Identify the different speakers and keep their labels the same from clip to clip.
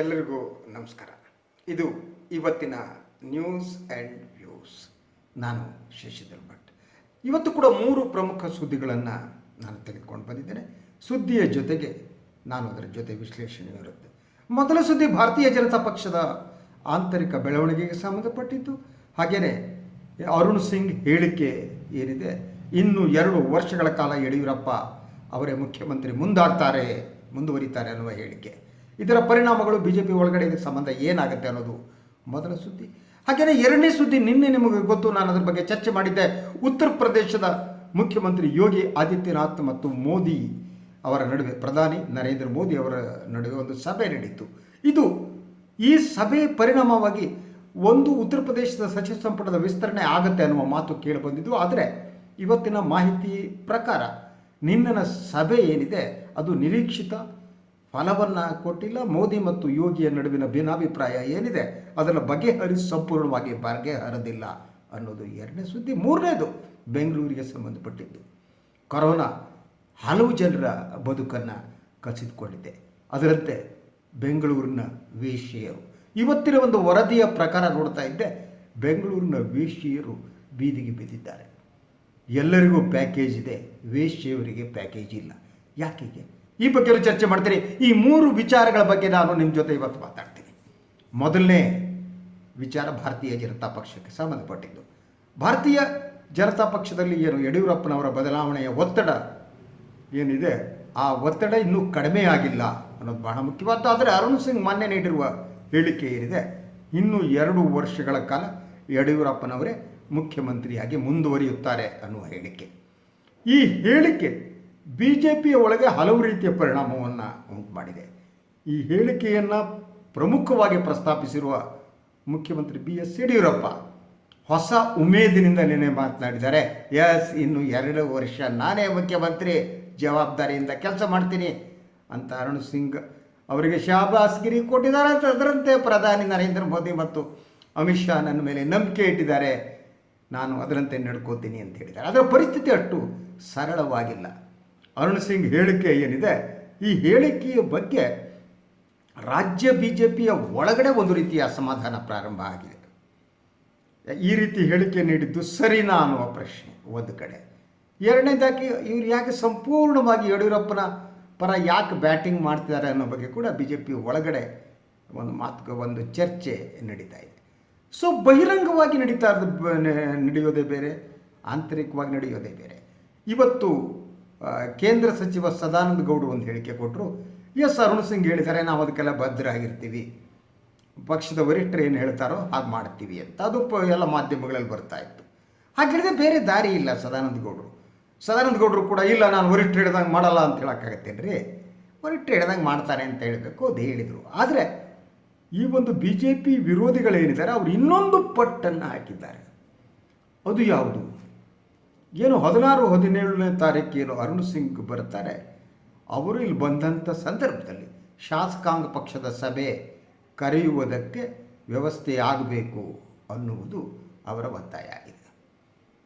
Speaker 1: ಎಲ್ಲರಿಗೂ ನಮಸ್ಕಾರ. ಇದು ಇವತ್ತಿನ ನ್ಯೂಸ್ ಆ್ಯಂಡ್ ವ್ಯೂಸ್ ನಾನು ಶಶಿಧರ್ ಭಟ್. ಇವತ್ತು ಕೂಡ ಮೂರು ಪ್ರಮುಖ ಸುದ್ದಿಗಳನ್ನು ನಾನು ತೆಗೆದುಕೊಂಡು ಬಂದಿದ್ದೇನೆ. ಸುದ್ದಿಯ ಜೊತೆಗೆ ನಾನು ಅದರ ಜೊತೆ ವಿಶ್ಲೇಷಣೆ ಇರುತ್ತೆ. ಮೊದಲ ಸುದ್ದಿ ಭಾರತೀಯ ಜನತಾ ಪಕ್ಷದ ಆಂತರಿಕ ಬೆಳವಣಿಗೆಗೆ ಸಂಬಂಧಪಟ್ಟಿದ್ದು. ಹಾಗೆಯೇ ಅರುಣ್ ಸಿಂಗ್ ಹೇಳಿಕೆ ಏನಿದೆ? ಇನ್ನು ಎರಡು ವರ್ಷಗಳ ಕಾಲ ಯಡಿಯೂರಪ್ಪ ಅವರೇ ಮುಖ್ಯಮಂತ್ರಿ ಮುಂದಾಗ್ತಾರೆ, ಮುಂದುವರಿತಾರೆ ಅನ್ನುವ ಹೇಳಿಕೆ. ಇದರ ಪರಿಣಾಮಗಳು ಬಿ ಜೆ ಪಿ ಒಳಗಡೆ ಇದಕ್ಕೆ ಸಂಬಂಧ ಏನಾಗುತ್ತೆ ಅನ್ನೋದು ಮೊದಲ ಸುದ್ದಿ. ಹಾಗೆಯೇ ಎರಡನೇ ಸುದ್ದಿ ನಿನ್ನೆ ನಿಮಗೆ ಗೊತ್ತು, ನಾನು ಅದರ ಬಗ್ಗೆ ಚರ್ಚೆ ಮಾಡಿದ್ದೆ. ಉತ್ತರ ಪ್ರದೇಶದ ಮುಖ್ಯಮಂತ್ರಿ ಯೋಗಿ ಆದಿತ್ಯನಾಥ್ ಮತ್ತು ಮೋದಿ ಅವರ ನಡುವೆ, ಪ್ರಧಾನಿ ನರೇಂದ್ರ ಮೋದಿ ಅವರ ನಡುವೆ ಒಂದು ಸಭೆ ನಡೆಯಿತು. ಇದು ಈ ಸಭೆ ಪರಿಣಾಮವಾಗಿ ಒಂದು ಉತ್ತರ ಪ್ರದೇಶದ ಸಚಿವ ಸಂಪುಟದ ವಿಸ್ತರಣೆ ಆಗುತ್ತೆ ಅನ್ನುವ ಮಾತು ಕೇಳಿಬಂದಿದ್ದು. ಆದರೆ ಇವತ್ತಿನ ಮಾಹಿತಿ ಪ್ರಕಾರ ನಿನ್ನನ ಸಭೆ ಏನಿದೆ, ಅದು ನಿರೀಕ್ಷಿತ ಫಲವನ್ನು ಕೊಟ್ಟಿಲ್ಲ, ಮೋದಿ ಮತ್ತು ಯೋಗಿಯ ನಡುವಿನ ಭಿನ್ನಾಭಿಪ್ರಾಯ ಏನಿದೆ? ಅದರ ಬಗ್ಗೆ ಹರಿ ಸಂಪೂರ್ಣವಾಗಿ ಬಗೆಹರದಿಲ್ಲ ಅನ್ನೋದು ಎರಡನೇ ಸುದ್ದಿ. ಮೂರನೇದು, ಬೆಂಗಳೂರಿಗೆ ಸಂಬಂಧಪಟ್ಟಿದ್ದು. ಕೊರೋನಾ ಹಲವು ಜನರ ಬದುಕನ್ನು ಕಸಿದುಕೊಂಡಿದೆ. ಅದರಂತೆ ಬೆಂಗಳೂರಿನ ವೇಶ್ಯೆಯರು ಇವತ್ತಿನ ಒಂದು ವರದಿಯ ಪ್ರಕಾರ ನೋಡ್ತಾ ಇದ್ದೆ, ಬೆಂಗಳೂರಿನ ವೇಶ್ಯೆಯರು ಬೀದಿಗೆ ಬಿದ್ದಿದ್ದಾರೆ. ಎಲ್ಲರಿಗೂ ಪ್ಯಾಕೇಜ್ ಇದೆ ವೇಶ್ಯೆಯವರಿಗೆ ಪ್ಯಾಕೇಜ್ ಇಲ್ಲ. ಯಾಕೀಗೆ ಈ ಬಗ್ಗೆ ಚರ್ಚೆ ಮಾಡ್ತೀನಿ. ಈ ಮೂರು ವಿಚಾರಗಳ ಬಗ್ಗೆ ನಾನು ನಿಮ್ಮ ಜೊತೆ ಇವತ್ತು ಮಾತಾಡ್ತೀನಿ. ಮೊದಲನೇ ವಿಚಾರ ಭಾರತೀಯ ಜನತಾ ಪಕ್ಷಕ್ಕೆ ಸಂಬಂಧಪಟ್ಟಿದ್ದು. ಭಾರತೀಯ ಜನತಾ ಪಕ್ಷದಲ್ಲಿ ಏನು ಯಡಿಯೂರಪ್ಪನವರ ಬದಲಾವಣೆಯ ಒತ್ತಡ ಏನಿದೆ? ಆ ಒತ್ತಡ ಇನ್ನೂ ಕಡಿಮೆ ಆಗಿಲ್ಲ ಅನ್ನೋದು ಬಹಳ ಮುಖ್ಯವಾದ ಆದರೆ ಅರುಣ್ ಸಿಂಗ್ ಮಾನ್ಯ ನೀಡಿರುವ ಹೇಳಿಕೆ ಏನಿದೆ? ಇನ್ನೂ ಎರಡು ವರ್ಷಗಳ ಕಾಲ ಯಡಿಯೂರಪ್ಪನವರೇ ಮುಖ್ಯಮಂತ್ರಿಯಾಗಿ ಮುಂದುವರಿಯುತ್ತಾರೆ ಅನ್ನುವ ಹೇಳಿಕೆ. ಈ ಹೇಳಿಕೆ ಬಿ ಜೆ ಪಿಯ ಒಳಗೆ ಹಲವು ರೀತಿಯ ಪರಿಣಾಮವನ್ನು ಉಂಟು ಮಾಡಿದೆ. ಈ ಹೇಳಿಕೆಯನ್ನು ಪ್ರಮುಖವಾಗಿ ಪ್ರಸ್ತಾಪಿಸಿರುವ ಮುಖ್ಯಮಂತ್ರಿ ಬಿ ಎಸ್ ಯಡಿಯೂರಪ್ಪ ಹೊಸ ಉಮೇದಿನಿಂದ ನಿನ್ನೆ ಮಾತನಾಡಿದ್ದಾರೆ. ಎಸ್, ಇನ್ನು ಎರಡು ವರ್ಷ ನಾನೇ ಮುಖ್ಯಮಂತ್ರಿ, ಜವಾಬ್ದಾರಿಯಿಂದ ಕೆಲಸ ಮಾಡ್ತೀನಿ ಅಂತ ಅರುಣ್ ಸಿಂಗ್ ಅವರಿಗೆ ಶಾಬಾಸ್ಗಿರಿ ಕೊಟ್ಟಿದ್ದಾರೆ ಅಂತ ಅದರಂತೆ ಪ್ರಧಾನಿ ನರೇಂದ್ರ ಮೋದಿ ಮತ್ತು ಅಮಿತ್ ಶಾ ನನ್ನ ಮೇಲೆ ನಂಬಿಕೆ ಇಟ್ಟಿದ್ದಾರೆ. ನಾನು ಅದರಂತೆ ನಡ್ಕೋತೀನಿ ಅಂತ ಹೇಳಿದ್ದಾರೆ. ಅದರ ಪರಿಸ್ಥಿತಿ ಅಷ್ಟು ಸರಳವಾಗಿಲ್ಲ. ಅರುಣ್ ಸಿಂಗ್ ಹೇಳಿಕೆ ಏನಿದೆ, ಈ ಹೇಳಿಕೆಯ ಬಗ್ಗೆ ರಾಜ್ಯ ಬಿ ಜೆ ಪಿಯ ಒಳಗಡೆ ಒಂದು ರೀತಿಯ ಅಸಮಾಧಾನ ಪ್ರಾರಂಭ ಆಗಿದೆ. ಈ ರೀತಿ ಹೇಳಿಕೆ ನೀಡಿದ್ದು ಸರಿನಾ ಅನ್ನುವ ಪ್ರಶ್ನೆ ಒಂದು ಕಡೆ. ಎರಡನೇದಾಗಿ, ಇವ್ರು ಯಾಕೆ ಸಂಪೂರ್ಣವಾಗಿ ಯಡಿಯೂರಪ್ಪನ ಪರ ಯಾಕೆ ಬ್ಯಾಟಿಂಗ್ ಮಾಡ್ತಿದ್ದಾರೆ ಅನ್ನೋ ಬಗ್ಗೆ ಕೂಡ ಬಿ ಜೆ ಪಿ ಒಳಗಡೆ ಒಂದು ಮಾತು ಒಂದು ಚರ್ಚೆ ನಡೀತಾ ಇದೆ. ಸೊ, ಬಹಿರಂಗವಾಗಿ ನಡೀತಾ ನಡೆಯೋದೇ ಬೇರೆ, ಆಂತರಿಕವಾಗಿ ನಡೆಯೋದೇ ಬೇರೆ. ಇವತ್ತು ಕೇಂದ್ರ ಸಚಿವ ಸದಾನಂದ ಗೌಡರು ಒಂದು ಹೇಳಿಕೆ ಕೊಟ್ಟರು ಎಸ್, ಅರುಣ್ ಸಿಂಗ್ ಹೇಳಿದ್ದಾರೆ, ನಾವು ಅದಕ್ಕೆಲ್ಲ ಬದ್ಧರಾಗಿರ್ತೀವಿ. ಪಕ್ಷದ ವರಿಷ್ಠರು ಏನು ಹೇಳ್ತಾರೋ ಹಾಗೆ ಮಾಡ್ತೀವಿ ಅಂತ. ಅದು ಪ, ಎಲ್ಲ ಮಾಧ್ಯಮಗಳಲ್ಲಿ ಬರ್ತಾ ಇತ್ತು. ಹಾಗೆ ಬೇರೆ ದಾರಿ ಇಲ್ಲ ಸದಾನಂದ ಗೌಡರು. ಸದಾನಂದ ಗೌಡರು ಕೂಡ, ಇಲ್ಲ, ನಾನು ವರಿಷ್ಠರು ಹಿಡ್ದಂಗೆ ಮಾಡಲ್ಲ ಅಂತ ಹೇಳೋಕ್ಕಾಗತ್ತೇನು ರೀ ವರಿಷ್ಠರು ಹಿಡ್ದಂಗೆ ಮಾಡ್ತಾರೆ ಅಂತ ಹೇಳಬೇಕು ಅದು ಹೇಳಿದರು. ಆದರೆ, ಈ ಒಂದು ಬಿ ಜೆ ಪಿ ವಿರೋಧಿಗಳೇನಿದ್ದಾರೆ ಅವರು ಇನ್ನೊಂದು ಪಟ್ಟನ್ನು ಹಾಕಿದ್ದಾರೆ. ಅದು ಯಾವುದು? ಏನು ಹದಿನಾರು ಹದಿನೇಳನೇ ತಾರೀಕು ಏನು ಅರುಣ್ ಸಿಂಗ್ ಬರ್ತಾರೆ? ಅವರು ಇಲ್ಲಿ ಬಂದಂಥ ಸಂದರ್ಭದಲ್ಲಿ ಶಾಸಕಾಂಗ ಪಕ್ಷದ ಸಭೆ ಕರೆಯುವುದಕ್ಕೆ ವ್ಯವಸ್ಥೆ ಆಗಬೇಕು ಅನ್ನುವುದು ಅವರ ಒತ್ತಾಯ ಆಗಿದೆ.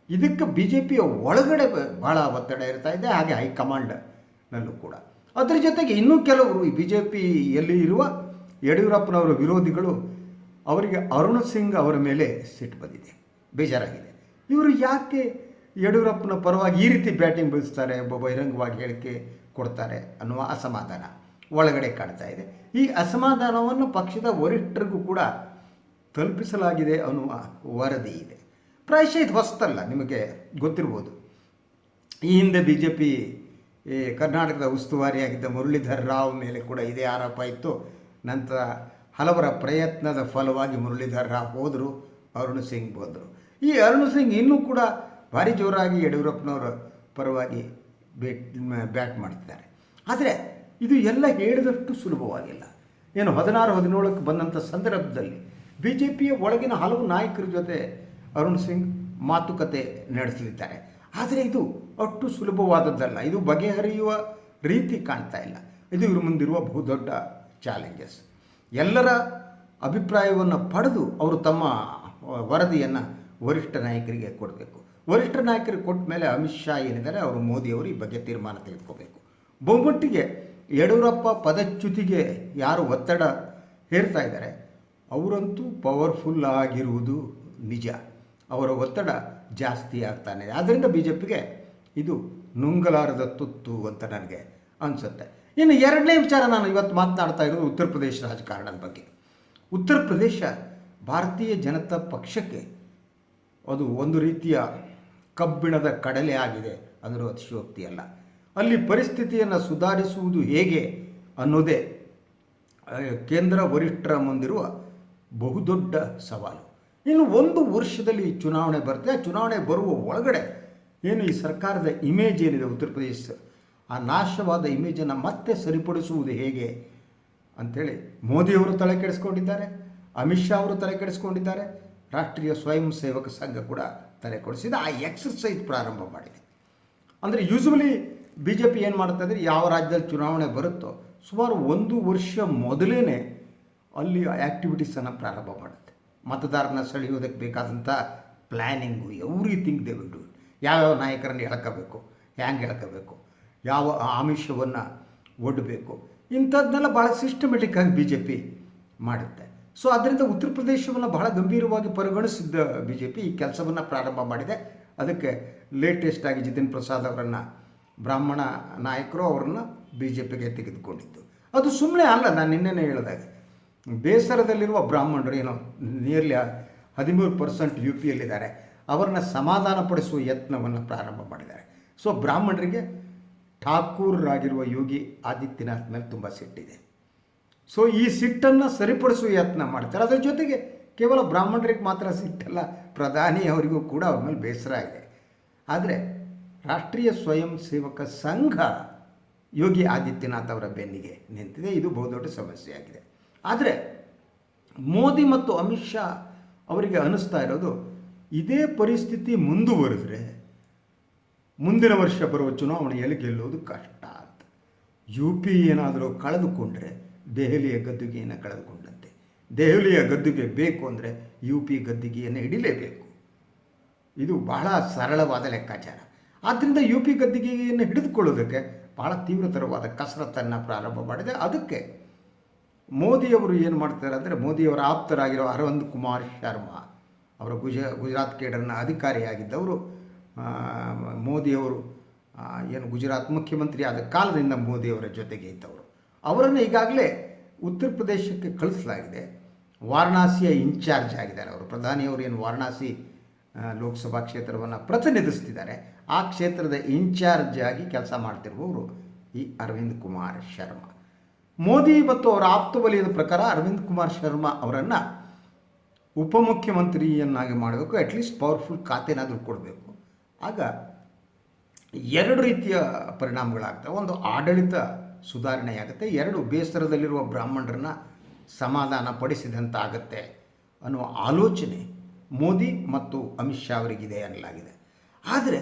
Speaker 1: ಇದಕ್ಕೆ ಬಿ ಜೆ ಪಿಯ ಒಳಗಡೆ ಭಾಳ ಒತ್ತಡ ಇರ್ತಾ ಇದೆ, ಹಾಗೆ ಹೈಕಮಾಂಡ್ನಲ್ಲೂ ಕೂಡ. ಅದರ ಜೊತೆಗೆ ಇನ್ನೂ ಕೆಲವರು ಈ ಬಿ ಜೆ ಪಿಯಲ್ಲಿ ಇರುವ ಯಡಿಯೂರಪ್ಪನವರ ವಿರೋಧಿಗಳು ಅವರಿಗೆ ಅರುಣ್ ಸಿಂಗ್ ಅವರ ಮೇಲೆ ಸಿಟ್ಟು ಬಂದಿದೆ, ಬೇಜಾರಾಗಿದೆ. ಇವರು ಯಾಕೆ ಯಡಿಯೂರಪ್ಪನ ಪರವಾಗಿ ಈ ರೀತಿ ಬ್ಯಾಟಿಂಗ್ ಬೀಳಿಸ್ತಾರೆ ಬಹಿರಂಗವಾಗಿ ಹೇಳಿಕೆ ಕೊಡ್ತಾರೆ ಅನ್ನುವ ಅಸಮಾಧಾನ ಒಳಗಡೆ ಕಾಣ್ತಾ ಇದೆ. ಈ ಅಸಮಾಧಾನವನ್ನು ಪಕ್ಷದ ವರಿಷ್ಠರಿಗೂ ಕೂಡ ತಲುಪಿಸಲಾಗಿದೆ ಅನ್ನುವ ವರದಿ ಇದೆ. ಪ್ರಾಯಶಃ ಇದು ಹೊಸತಲ್ಲ, ನಿಮಗೆ ಗೊತ್ತಿರ್ಬೋದು. ಈ ಹಿಂದೆ ಬಿ ಜೆ ಪಿ ಕರ್ನಾಟಕದ ಉಸ್ತುವಾರಿಯಾಗಿದ್ದ ಮುರಳೀಧರ್ ರಾವ್ ಮೇಲೆ ಕೂಡ ಇದೇ ಆರೋಪ ಇತ್ತು. ನಂತರ ಹಲವರ ಪ್ರಯತ್ನದ ಫಲವಾಗಿ ಮುರಳೀಧರ್ ರಾವ್ ಹೋದರು, ಅರುಣ್ ಸಿಂಗ್ ಬಂದರು. ಈ ಅರುಣ್ ಸಿಂಗ್ ಇನ್ನೂ ಕೂಡ ಭಾರಿ ಜೋರಾಗಿ ಯಡಿಯೂರಪ್ಪನವರ ಪರವಾಗಿ ಬೇಟ್ ಬ್ಯಾಟ್ ಮಾಡ್ತಿದ್ದಾರೆ. ಆದರೆ ಇದು ಎಲ್ಲ ಹೇಳಿದಷ್ಟು ಸುಲಭವಾಗಿಲ್ಲ. ಏನು ಹದಿನಾರು, ಹದಿನೇಳಕ್ಕೆ ಬಂದಂಥ ಸಂದರ್ಭದಲ್ಲಿ ಬಿ ಜೆ ಪಿಯ ಒಳಗಿನ ಹಲವು ನಾಯಕರ ಜೊತೆ ಅರುಣ್ ಸಿಂಗ್ ಮಾತುಕತೆ ನಡೆಸಲಿದ್ದಾರೆ. ಆದರೆ ಇದು ಅಷ್ಟು ಸುಲಭವಾದದ್ದಲ್ಲ. ಇದು ಬಗೆಹರಿಯುವ ರೀತಿ ಕಾಣ್ತಾ ಇಲ್ಲ. ಇದು ಇವ್ರ ಮುಂದಿರುವ ಬಹುದೊಡ್ಡ ಚಾಲೆಂಜಸ್ ಎಲ್ಲರ ಅಭಿಪ್ರಾಯವನ್ನು ಪಡೆದು ಅವರು ತಮ್ಮ ವರದಿಯನ್ನು ವರಿಷ್ಠ ನಾಯಕರಿಗೆ ಕೊಡಬೇಕು. ವರಿಷ್ಠ ನಾಯಕರಿಗೆ ಕೊಟ್ಟ ಮೇಲೆ ಅಮಿತ್ ಶಾ ಏನಿದ್ದಾರೆ, ಅವರು ಮೋದಿಯವರು ಈ ಬಗ್ಗೆ ತೀರ್ಮಾನ ತೆಗೆದುಕೋಬೇಕು. ಬಹುಮಟ್ಟಿಗೆ ಯಡಿಯೂರಪ್ಪ ಪದಚ್ಯುತಿಗೆ ಯಾರು ಒತ್ತಡ ಹೇರ್ತಾ ಇದ್ದಾರೆ, ಅವರಂತೂ ಪವರ್ಫುಲ್ ಆಗಿರುವುದು ನಿಜ. ಅವರ ಒತ್ತಡ ಜಾಸ್ತಿ ಆಗ್ತಾನೆ. ಆದ್ದರಿಂದ ಬಿ ಜೆ ಪಿಗೆ ಇದು ನುಂಗಲಾರದ ತುತ್ತು ಅಂತ ನನಗೆ ಅನಿಸುತ್ತೆ. ಇನ್ನು ಎರಡನೇ ವಿಚಾರ ನಾನು ಇವತ್ತು ಮಾತನಾಡ್ತಾ ಇರೋದು ಉತ್ತರ ಪ್ರದೇಶ ರಾಜಕಾರಣದ ಬಗ್ಗೆ. ಉತ್ತರ ಪ್ರದೇಶ ಭಾರತೀಯ ಜನತಾ ಪಕ್ಷಕ್ಕೆ ಅದು ಒಂದು ರೀತಿಯ ಕಬ್ಬಿಣದ ಕಡಲೆ ಆಗಿದೆ ಅದರ ಅತಿಶಯೋಕ್ತಿ ಅಲ್ಲ. ಅಲ್ಲಿ ಪರಿಸ್ಥಿತಿಯನ್ನು ಸುಧಾರಿಸುವುದು ಹೇಗೆ ಅನ್ನೋದೇ ಕೇಂದ್ರ ವರಿಷ್ಠರ ಮುಂದಿರುವ ಬಹುದೊಡ್ಡ ಸವಾಲು. ಇನ್ನು ಒಂದು ವರ್ಷದಲ್ಲಿ ಚುನಾವಣೆ ಬರುತ್ತೆ ಚುನಾವಣೆ ಬರುವ ಒಳಗಡೆ ಏನು ಈ ಸರ್ಕಾರದ ಇಮೇಜ್ ಏನಿದೆ ಉತ್ತರ ಪ್ರದೇಶ? ಆ ನಾಶವಾದ ಇಮೇಜನ್ನು ಮತ್ತೆ ಸರಿಪಡಿಸುವುದು ಹೇಗೆ ಅಂಥೇಳಿ ಮೋದಿಯವರು ತಲೆ ಕೆಡಿಸ್ಕೊಂಡಿದ್ದಾರೆ, ಅಮಿತ್ ಶಾ ಅವರು ತಲೆ ಕೆಡಿಸ್ಕೊಂಡಿದ್ದಾರೆ, ರಾಷ್ಟ್ರೀಯ ಸ್ವಯಂ ಸೇವಕ ಸಂಘ ಕೂಡ ತಲೆ ಕೊಡಿಸಿದೆ ಆ ಎಕ್ಸಸೈಸ್ ಪ್ರಾರಂಭ ಮಾಡಿದೆ. ಅಂದರೆ ಯೂಸ್ವಲಿ ಬಿ ಜೆ ಪಿ ಏನು ಮಾಡುತ್ತೆ ಅಂದರೆ ಯಾವ ರಾಜ್ಯದಲ್ಲಿ ಚುನಾವಣೆ ಬರುತ್ತೋ ಸುಮಾರು ಒಂದು ವರ್ಷ ಮೊದಲೇ ಅಲ್ಲಿ ಆ್ಯಕ್ಟಿವಿಟೀಸನ್ನು ಪ್ರಾರಂಭ ಮಾಡುತ್ತೆ. ಮತದಾರನ ಸೆಳೆಯೋದಕ್ಕೆ ಬೇಕಾದಂಥ planning everything they will do ಯಾವ್ಯಾವ ನಾಯಕರನ್ನು ಎಳ್ಕೋಬೇಕು, ಹ್ಯಾಂಗೆ ಎಳ್ಕೋಬೇಕು, ಯಾವ ಆಮಿಷವನ್ನು ಒಡ್ಡಬೇಕು ಇಂಥದ್ದೆಲ್ಲ ಭಾಳ ಸಿಸ್ಟಮೆಟಿಕ್ಕಾಗಿ ಬಿ ಜೆ ಪಿ ಮಾಡುತ್ತೆ. ಸೊ ಅದರಿಂದ ಉತ್ತರ ಪ್ರದೇಶವನ್ನು ಬಹಳ ಗಂಭೀರವಾಗಿ ಪರಿಗಣಿಸಿದ್ದ ಬಿ ಜೆ ಪಿ ಈ ಕೆಲಸವನ್ನು ಪ್ರಾರಂಭ ಮಾಡಿದೆ. ಅದಕ್ಕೆ ಲೇಟೆಸ್ಟ್ ಆಗಿ ಜಿತಿನ್ ಪ್ರಸಾದ್ ಅವರನ್ನು, ಬ್ರಾಹ್ಮಣ ನಾಯಕರು ಅವರನ್ನು ಬಿ ಜೆ ಪಿಗೆ ತೆಗೆದುಕೊಂಡಿತ್ತು ಅದು ಸುಮ್ಮನೆ ಅಲ್ಲ, ನಾನು ನಿನ್ನೆನೇ ಹೇಳಿದಾಗ ಬೇಸರದಲ್ಲಿರುವ ಬ್ರಾಹ್ಮಣರು ಏನೋ ನಿಯರ್ಲಿ ಹದಿಮೂರು ಪರ್ಸೆಂಟ್ ಯು ಪಿಯಲ್ಲಿದ್ದಾರೆ ಅವರನ್ನು ಸಮಾಧಾನಪಡಿಸುವ ಯತ್ನವನ್ನು ಪ್ರಾರಂಭ ಮಾಡಿದ್ದಾರೆ. ಸೊ ಬ್ರಾಹ್ಮಣರಿಗೆ ಠಾಕೂರ್ರಾಗಿರುವ ಯೋಗಿ ಆದಿತ್ಯನಾಥ್ ಮೇಲೆ ತುಂಬ ಸಿಟ್ಟಿದೆ. ಸೊ ಈ ಸಿಟ್ಟನ್ನು ಸರಿಪಡಿಸುವ ಯತ್ನ ಮಾಡ್ತಾರೆ. ಅದರ ಜೊತೆಗೆ ಕೇವಲ ಬ್ರಾಹ್ಮಣರಿಗೆ ಮಾತ್ರ ಸಿಟ್ಟಲ್ಲ, ಪ್ರಧಾನಿ ಅವರಿಗೂ ಕೂಡ ಅವ್ರ ಮೇಲೆ ಬೇಸರ ಇದೆ. ಆದರೆ ರಾಷ್ಟ್ರೀಯ ಸ್ವಯಂ ಸೇವಕ ಸಂಘ ಯೋಗಿ ಆದಿತ್ಯನಾಥ್ ಅವರ ಬೆನ್ನಿಗೆ ನಿಂತಿದೆ. ಇದು ಬಹುದೊಡ್ಡ ಸಮಸ್ಯೆಯಾಗಿದೆ ಆದರೆ ಮೋದಿ ಮತ್ತು ಅಮಿತ್ ಶಾ ಅವರಿಗೆ ಅನ್ನಿಸ್ತಾ ಇರೋದು, ಇದೇ ಪರಿಸ್ಥಿತಿ ಮುಂದುವರೆದ್ರೆ ಮುಂದಿನ ವರ್ಷ ಬರುವ ಚುನಾವಣೆಯಲ್ಲಿ ಗೆಲ್ಲೋದು ಕಷ್ಟ ಅಂತ. ಯು ಪಿ ಏನಾದರೂ ಕಳೆದುಕೊಂಡ್ರೆ ದೆಹಲಿಯ ಗದ್ದುಗೆಯನ್ನು ಕಳೆದುಕೊಂಡಂತೆ. ದೆಹಲಿಯ ಗದ್ದುಗೆ ಬೇಕು ಅಂದರೆ ಯು ಪಿ ಗದ್ದುಗೆಯನ್ನು ಹಿಡಿಲೇಬೇಕು. ಇದು ಬಹಳ ಸರಳವಾದ ಲೆಕ್ಕಾಚಾರ. ಆದ್ದರಿಂದ ಯು ಪಿ ಗದ್ದಿಗೆಯನ್ನು ಹಿಡಿದುಕೊಳ್ಳೋದಕ್ಕೆ ಬಹಳ ತೀವ್ರತರವಾದ ಕಸರತ್ತನ್ನು ಪ್ರಾರಂಭ ಮಾಡಿದೆ. ಅದಕ್ಕೆ ಮೋದಿಯವರು ಏನು ಮಾಡ್ತಾರೆ ಅಂದರೆ ಮೋದಿಯವರ ಆಪ್ತರಾಗಿರೋ ಅರವಿಂದ್ ಕುಮಾರ್ ಶರ್ಮಾ ಅವರ ಗುಜ, ಗುಜರಾತ್ ಕೇಡರ್ನ ಅಧಿಕಾರಿಯಾಗಿದ್ದವರು ಮೋದಿಯವರು ಏನು ಗುಜರಾತ್ ಮುಖ್ಯಮಂತ್ರಿ ಆದ ಕಾಲದಿಂದ ಮೋದಿಯವರ ಜೊತೆಗೆ ಇದ್ದವರು. ಅವರನ್ನು ಈಗಾಗಲೇ ಉತ್ತರ ಪ್ರದೇಶಕ್ಕೆ ಕಳಿಸಲಾಗಿದೆ. ವಾರಣಾಸಿಯ ಇನ್ಚಾರ್ಜ್ ಆಗಿದ್ದಾರೆ ಅವರು. ಪ್ರಧಾನಿಯವರು ಏನು ವಾರಣಾಸಿ ಲೋಕಸಭಾ ಕ್ಷೇತ್ರವನ್ನು ಪ್ರತಿನಿಧಿಸ್ತಿದ್ದಾರೆ. ಆ ಕ್ಷೇತ್ರದ ಇನ್ಚಾರ್ಜ್ ಆಗಿ ಕೆಲಸ ಮಾಡ್ತಿರುವವರು ಈ ಅರವಿಂದ್ ಕುಮಾರ್ ಶರ್ಮಾ. ಮೋದಿ ಮತ್ತು ಅವರ ಆಪ್ತ ವಲಯದ ಪ್ರಕಾರ ಅರವಿಂದ್ ಕುಮಾರ್ ಶರ್ಮಾ ಅವರನ್ನು ಉಪಮುಖ್ಯಮಂತ್ರಿಯನ್ನಾಗಿ ಮಾಡಬೇಕು ಅಟ್ಲೀಸ್ಟ್ ಪವರ್ಫುಲ್ ಖಾತೆನಾದರೂ ಕೊಡಬೇಕು. ಆಗ ಎರಡು ರೀತಿಯ ಪರಿಣಾಮಗಳಾಗ್ತವೆ. ಒಂದು ಆಡಳಿತ ಸುಧಾರಣೆಯಾಗುತ್ತೆ. ಎರಡು ಬೇಸರದಲ್ಲಿರುವ ಬ್ರಾಹ್ಮಣರನ್ನು ಸಮಾಧಾನ ಪಡಿಸಿದಂತಾಗತ್ತೆ ಅನ್ನುವ ಆಲೋಚನೆ ಮೋದಿ ಮತ್ತು ಅಮಿತ್ ಶಾ ಅವರಿಗಿದೆ ಅನ್ನಲಾಗಿದೆ. ಆದರೆ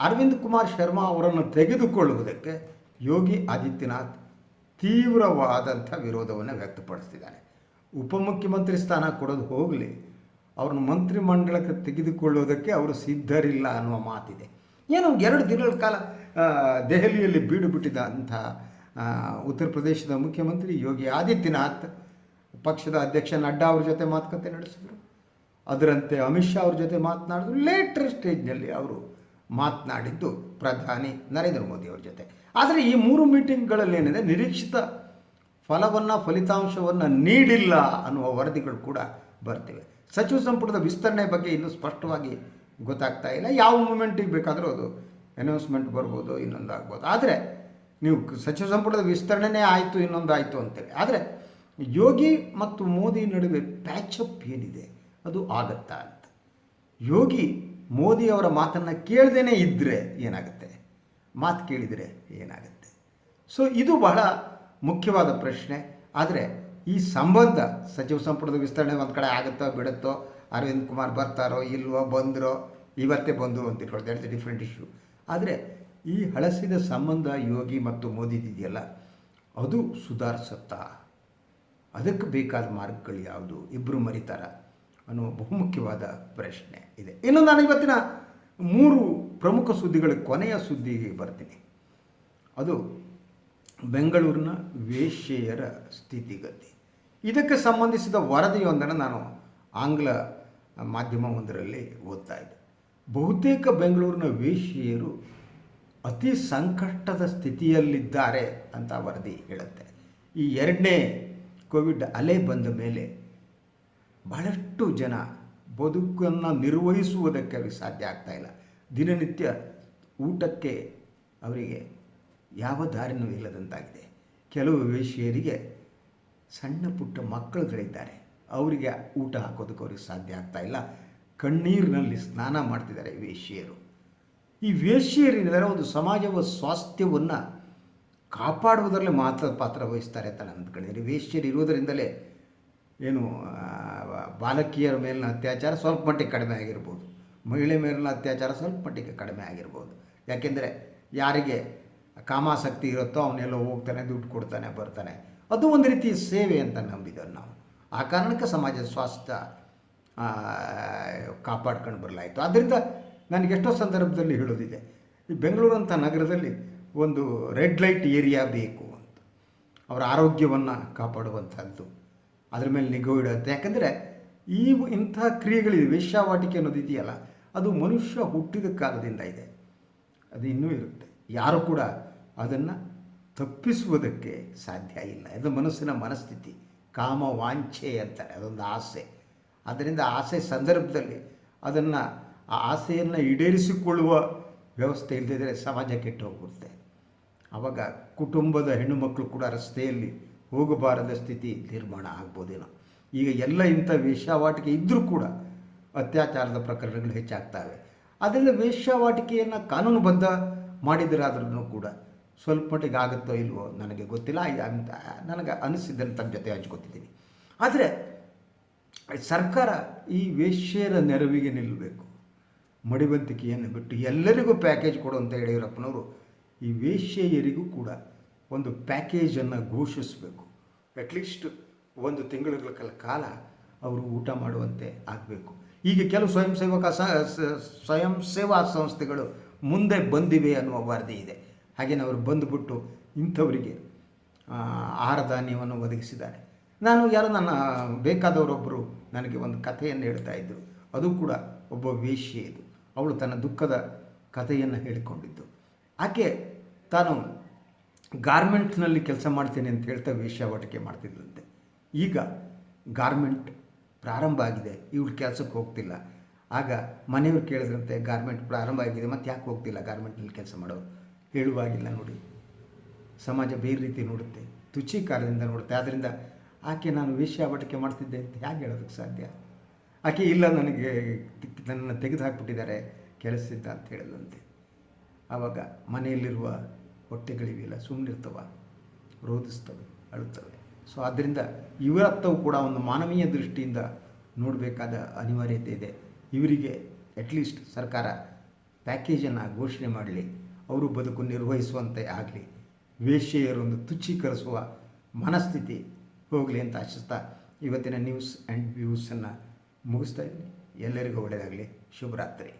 Speaker 1: ಅರವಿಂದ್ ಕುಮಾರ್ ಶರ್ಮಾ ಅವರನ್ನು ತೆಗೆದುಕೊಳ್ಳುವುದಕ್ಕೆ ಯೋಗಿ ಆದಿತ್ಯನಾಥ್ ತೀವ್ರವಾದಂಥ ವಿರೋಧವನ್ನು ವ್ಯಕ್ತಪಡಿಸ್ತಿದ್ದಾರೆ ಉಪಮುಖ್ಯಮಂತ್ರಿ ಸ್ಥಾನ ಕೊಡೋದು ಹೋಗಲಿ ಅವ್ರನ್ನ ಮಂತ್ರಿಮಂಡಲಕ್ಕೆ ತೆಗೆದುಕೊಳ್ಳೋದಕ್ಕೆ ಅವರು ಸಿದ್ಧರಿಲ್ಲ ಅನ್ನುವ ಮಾತಿದೆ. ಏನು ಎರಡು ದಿನಗಳ ಕಾಲ ದೆಹಲಿಯಲ್ಲಿ ಬೀಡು ಬಿಟ್ಟಿದ್ದ ಅಂಥ ಆ, ಉತ್ತರ ಪ್ರದೇಶದ ಮುಖ್ಯಮಂತ್ರಿ ಯೋಗಿ ಆದಿತ್ಯನಾಥ್ ಪಕ್ಷದ ಅಧ್ಯಕ್ಷ ನಡ್ಡಾ ಅವ್ರ ಜೊತೆ ಮಾತುಕತೆ ನಡೆಸಿದರು. ಅದರಂತೆ ಅಮಿತ್ ಶಾ ಅವ್ರ ಜೊತೆ ಮಾತನಾಡಿದ್ರು. ಲೇಟರ್ ಸ್ಟೇಜ್ನಲ್ಲಿ ಅವರು ಮಾತನಾಡಿದ್ದು ಪ್ರಧಾನಿ ನರೇಂದ್ರ ಮೋದಿ ಅವ್ರ ಜೊತೆ. ಆದರೆ ಈ ಮೂರು ಮೀಟಿಂಗ್ಗಳಲ್ಲಿ ಏನಿದೆ? ನಿರೀಕ್ಷಿತ ಫಲವನ್ನು, ಫಲಿತಾಂಶವನ್ನು ನೀಡಿಲ್ಲ ಅನ್ನುವ ವರದಿಗಳು ಕೂಡ ಬರ್ತಿವೆ. ಸಚಿವ ಸಂಪುಟದ ವಿಸ್ತರಣೆ ಬಗ್ಗೆ ಇನ್ನೂ ಸ್ಪಷ್ಟವಾಗಿ ಗೊತ್ತಾಗ್ತಾ ಇಲ್ಲ. ಯಾವ ಮೂಮೆಂಟಿಗೆ ಬೇಕಾದರೂ ಅದು ಅನೌನ್ಸ್ಮೆಂಟ್ ಬರ್ಬೋದು, ಇನ್ನೊಂದಾಗ್ಬೋದು. ಆದರೆ ನೀವು ಸಚಿವ ಸಂಪುಟದ ವಿಸ್ತರಣೆನೇ ಆಯಿತು, ಇನ್ನೊಂದು ಆಯಿತು ಅಂತೇಳಿ. ಆದರೆ ಯೋಗಿ ಮತ್ತು ಮೋದಿ ನಡುವೆ ಪ್ಯಾಚಪ್ ಏನಿದೆ? ಅದು ಆಗತ್ತಾ ಅಂತ. ಯೋಗಿ ಮೋದಿ ಅವರ ಮಾತನ್ನು ಕೇಳದೇನೆ ಇದ್ದರೆ ಏನಾಗುತ್ತೆ? ಮಾತು ಕೇಳಿದರೆ ಏನಾಗುತ್ತೆ? ಸೊ ಇದು ಬಹಳ ಮುಖ್ಯವಾದ ಪ್ರಶ್ನೆ. ಆದರೆ ಈ ಸಂಬಂಧ ಸಚಿವ ಸಂಪುಟದ ವಿಸ್ತರಣೆ ಒಂದು ಕಡೆ ಆಗುತ್ತೋ, ಬಿಡುತ್ತೋ, ಅರವಿಂದ್ ಕುಮಾರ್ ಬರ್ತಾರೋ, ಇಲ್ವೋ, ಬಂದರೋ, ಇವತ್ತೇ ಬಂದರು ಅಂತ ಇಟ್ಕೊಳ್ತಾರೆ ಡಿಫ್ರೆಂಟ್ ಇಶ್ಯೂ ಆದರೆ ಈ ಹಳಸಿದ ಸಂಬಂಧ ಯೋಗಿ ಮತ್ತು ಮೋದಿದಿದೆಯಲ್ಲ ಅದು ಸುಧಾರಿಸುತ್ತಾ? ಅದಕ್ಕೆ ಬೇಕಾದ ಮಾರ್ಗಗಳು ಯಾವುದು? ಇಬ್ಬರು ಮರಿತಾರ ಅನ್ನುವ ಬಹುಮುಖ್ಯವಾದ ಪ್ರಶ್ನೆ ಇದೆ. ಇನ್ನು ನಾನು ಇವತ್ತಿನ ಮೂರು ಪ್ರಮುಖ ಸುದ್ದಿಗಳ, ಕೊನೆಯ ಸುದ್ದಿಗೆ ಬರ್ತೀನಿ. ಅದು ಬೆಂಗಳೂರಿನ ವೇಶ್ಯೆಯರ ಸ್ಥಿತಿಗತಿ. ಇದಕ್ಕೆ ಸಂಬಂಧಿಸಿದ ವರದಿಯೊಂದನ್ನು ನಾನು ಆಂಗ್ಲ ಮಾಧ್ಯಮವೊಂದರಲ್ಲಿ ಓದ್ತಾ ಇದ್ದೆ. ಬಹುತೇಕ ಬೆಂಗಳೂರಿನ ವೇಶ್ಯೆಯರು ಅತಿ ಸಂಕಷ್ಟದ ಸ್ಥಿತಿಯಲ್ಲಿದ್ದಾರೆ ಅಂತ ವರದಿ ಹೇಳುತ್ತೆ. ಈ ಎರಡನೇ ಕೋವಿಡ್ ಅಲೆ ಬಂದ ಮೇಲೆ ಬಹಳಷ್ಟು ಜನ ಬದುಕನ್ನು ನಿರ್ವಹಿಸುವುದಕ್ಕೆ ಅವ್ರಿಗೆ ಸಾಧ್ಯ ಆಗ್ತಾ ಇಲ್ಲ. ದಿನನಿತ್ಯ ಊಟಕ್ಕೆ ಅವರಿಗೆ ಯಾವ ದಾರಿನೂ ಇಲ್ಲದಂತಾಗಿದೆ. ಕೆಲವು ವೇಶಿಯರಿಗೆ ಸಣ್ಣ ಪುಟ್ಟ ಮಕ್ಕಳುಗಳಿದ್ದಾರೆ. ಅವರಿಗೆ ಊಟ ಹಾಕೋದಕ್ಕೆ ಅವ್ರಿಗೆ ಸಾಧ್ಯ ಆಗ್ತಾ ಇಲ್ಲ. ಕಣ್ಣೀರಿನಲ್ಲಿ ಸ್ನಾನ ಮಾಡ್ತಿದ್ದಾರೆ ವೇಶ್ಯೆಯರು ಈ ವೇಶ್ಯೆಯರಿದ್ದಾರೆ ಒಂದು ಸಮಾಜವ ಸ್ವಾಸ್ಥ್ಯವನ್ನು ಕಾಪಾಡುವುದರಲ್ಲಿ ಮಾತ್ರ ಪಾತ್ರ ವಹಿಸ್ತಾರೆ ಅಂತ ನಾನು ಅಂದ್ಕೊಂಡಿದ್ದೀನಿ ವೇಶ್ಯರು ಇರುವುದರಿಂದಲೇ ಏನು ಬಾಲಕಿಯರ ಮೇಲಿನ ಅತ್ಯಾಚಾರ ಸ್ವಲ್ಪ ಮಟ್ಟಿಗೆ ಕಡಿಮೆ ಆಗಿರ್ಬೋದು. ಮಹಿಳೆ ಮೇಲಿನ ಅತ್ಯಾಚಾರ ಸ್ವಲ್ಪ ಮಟ್ಟಿಗೆ ಕಡಿಮೆ ಆಗಿರ್ಬೋದು. ಯಾಕೆಂದರೆ ಯಾರಿಗೆ ಕಾಮಾಸಕ್ತಿ ಇರುತ್ತೋ ಅವನ್ನೆಲ್ಲ ಹೋಗ್ತಾನೆ, ದುಡ್ಡು ಕೊಡ್ತಾನೆ, ಬರ್ತಾನೆ. ಅದು ಒಂದು ರೀತಿ ಸೇವೆ ಅಂತ ನಂಬಿದ್ದೇವೆ ನಾವು. ಆ ಕಾರಣಕ್ಕೆ ಸಮಾಜದ ಸ್ವಾಸ್ಥ್ಯ ಕಾಪಾಡ್ಕೊಂಡು ಬರಲಾಯಿತು. ಆದ್ದರಿಂದ ನನಗೆ ಎಷ್ಟೋ ಸಂದರ್ಭದಲ್ಲಿ ಹೇಳೋದಿದೆ, ಈ ಬೆಂಗಳೂರಂಥ ನಗರದಲ್ಲಿ ಒಂದು ರೆಡ್ ಲೈಟ್ ಏರಿಯಾ ಬೇಕು ಅಂತ. ಅವರ ಆರೋಗ್ಯವನ್ನು ಕಾಪಾಡುವಂಥದ್ದು, ಅದ್ರ ಮೇಲೆ ನಿಗೋ ಇಡುತ್ತೆ ಯಾಕಂದರೆ ಈ ಇಂಥ ಕ್ರಿಯೆಗಳಿದೆ ವೇಶ್ಯಾವಾಟಿಕೆ ಅನ್ನೋದು ಇದೆಯಲ್ಲ, ಅದು ಮನುಷ್ಯ ಹುಟ್ಟಿದ ಕಾಲದಿಂದ ಇದೆ. ಅದು ಇನ್ನೂ ಇರುತ್ತೆ. ಯಾರು ಕೂಡ ಅದನ್ನು ತಪ್ಪಿಸುವುದಕ್ಕೆ ಸಾಧ್ಯ ಇಲ್ಲ. ಇದು ಮನಸ್ಸಿನ ಮನಸ್ಥಿತಿ ಕಾಮ ವಾಂಛೆ ಅಂತಾರೆ, ಅದೊಂದು ಆಸೆ. ಅದರಿಂದ ಆಸೆ ಸಂದರ್ಭದಲ್ಲಿ ಅದನ್ನು ಆ ಆಸೆಯನ್ನು ಈಡೇರಿಸಿಕೊಳ್ಳುವ ವ್ಯವಸ್ಥೆ ಇಲ್ಲದಿದ್ದರೆ ಸಮಾಜ ಕೆಟ್ಟು ಹೋಗುತ್ತೆ ಆವಾಗ ಕುಟುಂಬದ ಹೆಣ್ಣು ಮಕ್ಕಳು ಕೂಡ ರಸ್ತೆಯಲ್ಲಿ ಹೋಗಬಾರದ ಸ್ಥಿತಿ ನಿರ್ಮಾಣ ಆಗ್ಬೋದೇನೋ. ಈಗ ಎಲ್ಲ ಇಂಥ ವೇಶ್ಯಾವಾಟಿಕೆ ಇದ್ದರೂ ಕೂಡ ಅತ್ಯಾಚಾರದ ಪ್ರಕರಣಗಳು ಹೆಚ್ಚಾಗ್ತವೆ. ಅದರಿಂದ ವೇಶ್ಯಾವಾಟಿಕೆಯನ್ನು ಕಾನೂನುಬದ್ಧ ಮಾಡಿದರಾದ್ರೂ ಕೂಡ ಸ್ವಲ್ಪ ಮಟ್ಟಿಗೆ ಆಗುತ್ತೋ ಇಲ್ವೋ ನನಗೆ ಗೊತ್ತಿಲ್ಲ. ಅಂತ ನನಗೆ ಅನಿಸಿದ್ದನ್ನು ತಮ್ಮ ಜೊತೆ ಹಂಚ್ಕೊತಿದ್ದೀನಿ. ಆದರೆ ಸರ್ಕಾರ ಈ ವೇಶ್ಯರ ನೆರವಿಗೆ ನಿಲ್ಲಬೇಕು. ಮಡಿವಂತಿಕೆಯನ್ನು ಬಿಟ್ಟು ಎಲ್ಲರಿಗೂ ಪ್ಯಾಕೇಜ್ ಕೊಡು ಅಂತ ಯಡಿಯೂರಪ್ಪನವರು ಈ ವೇಶ್ಯೆಯರಿಗೂ ಕೂಡ ಒಂದು ಪ್ಯಾಕೇಜನ್ನು ಘೋಷಿಸಬೇಕು. ಅಟ್ಲೀಸ್ಟ್ ಒಂದು ತಿಂಗಳುಗಳ ಕಾಲ ಅವರು ಊಟ ಮಾಡುವಂತೆ ಆಗಬೇಕು. ಈಗ ಕೆಲವು ಸ್ವಯಂ ಸೇವಕ ಸ್ವಯಂ ಸೇವಾ ಸಂಸ್ಥೆಗಳು ಮುಂದೆ ಬಂದಿವೆ ಅನ್ನುವ ವರದಿ ಇದೆ. ಹಾಗೇನೆ ಅವರು ಬಂದುಬಿಟ್ಟು ಇಂಥವರಿಗೆ ಆಹಾರ ಧಾನ್ಯವನ್ನು ಒದಗಿಸಿದ್ದಾರೆ. ನಾನು ಯಾರೋ ನನ್ನ, ಬೇಕಾದವರೊಬ್ಬರು ನನಗೆ ಒಂದು ಕಥೆಯನ್ನು ಹೇಳ್ತಾ ಇದ್ದರು ಅದು ಕೂಡ ಒಬ್ಬ ವೇಶ್ಯೆ ಇದು. ಅವಳು ತನ್ನ ದುಃಖದ ಕಥೆಯನ್ನು ಹೇಳಿಕೊಂಡಿದ್ದು. ಆಕೆ ತಾನು ಗಾರ್ಮೆಂಟ್ನಲ್ಲಿ ಕೆಲಸ ಮಾಡ್ತೇನೆ ಅಂತ ಹೇಳ್ತಾ ವೇಶ್ಯಾವಾಟಿಕೆ ಮಾಡ್ತಿದ್ದಂತೆ. ಈಗ ಗಾರ್ಮೆಂಟ್ ಪ್ರಾರಂಭ ಆಗಿದೆ. ಇವಳು ಕೆಲಸಕ್ಕೆ ಹೋಗ್ತಿಲ್ಲ. ಆಗ ಮನೆಯವ್ರು ಕೇಳಿದ್ರಂತೆ, ಗಾರ್ಮೆಂಟ್ ಪ್ರಾರಂಭ ಆಗಿದೆ. ಮತ್ತೆ ಯಾಕೆ ಹೋಗ್ತಿಲ್ಲ? ಗಾರ್ಮೆಂಟ್ನಲ್ಲಿ ಕೆಲಸ ಮಾಡೋ ಹೇಳುವಾಗಿಲ್ಲ ನೋಡಿ. ಸಮಾಜ ಬೇರೆ ರೀತಿ ನೋಡುತ್ತೆ. ತುಚ್ಛೀಕಾರದಿಂದ ನೋಡುತ್ತೆ. ಆದ್ದರಿಂದ ಆಕೆ, ನಾನು ವೇಶ್ಯಾವಾಟಿಕೆ ಮಾಡ್ತಿದ್ದೆ ಅಂತ ಹೇಗೆ ಹೇಳೋದಕ್ಕೆ ಸಾಧ್ಯ? ಆಕೆ ಇಲ್ಲ ನನಗೆ ನನ್ನನ್ನು ತೆಗೆದು ಹಾಕಿಬಿಟ್ಟಿದ್ದಾರೆ ಕೆಲಸದಿಂದ ಅಂತ ಹೇಳಿದಂತೆ. ಆವಾಗ ಮನೆಯಲ್ಲಿರುವ ಹೊಟ್ಟೆಗಳಿವೆಲ್ಲ ಸುಮ್ಮನಿರ್ತವ ರೋಧಿಸ್ತವೆ ಅಳುತ್ತವೆ. ಸೊ ಆದ್ದರಿಂದ ಇವರತ್ತವು ಕೂಡ ಒಂದು ಮಾನವೀಯ ದೃಷ್ಟಿಯಿಂದ ನೋಡಬೇಕಾದ ಅನಿವಾರ್ಯತೆ ಇದೆ. ಇವರಿಗೆ ಅಟ್ಲೀಸ್ಟ್ ಸರ್ಕಾರ ಪ್ಯಾಕೇಜನ್ನು ಘೋಷಣೆ ಮಾಡಲಿ, ಅವರು ಬದುಕು ನಿರ್ವಹಿಸುವಂತೆ ಆಗಲಿ ವೇಶ್ಯೆಯರೊಂದು ತುಚ್ಛೀಕರಿಸುವ ಮನಸ್ಥಿತಿ ಹೋಗಲಿ ಅಂತ ಆಶಿಸ್ತಾ ಇವತ್ತಿನ ನ್ಯೂಸ್ ಆ್ಯಂಡ್ ವ್ಯೂಸನ್ನು ಮುಗಿಸ್ತಾ ಇದ್ದೀನಿ. ಎಲ್ಲರಿಗೂ ಒಳ್ಳೆಯದಾಗಲಿ. ಶುಭರಾತ್ರಿ.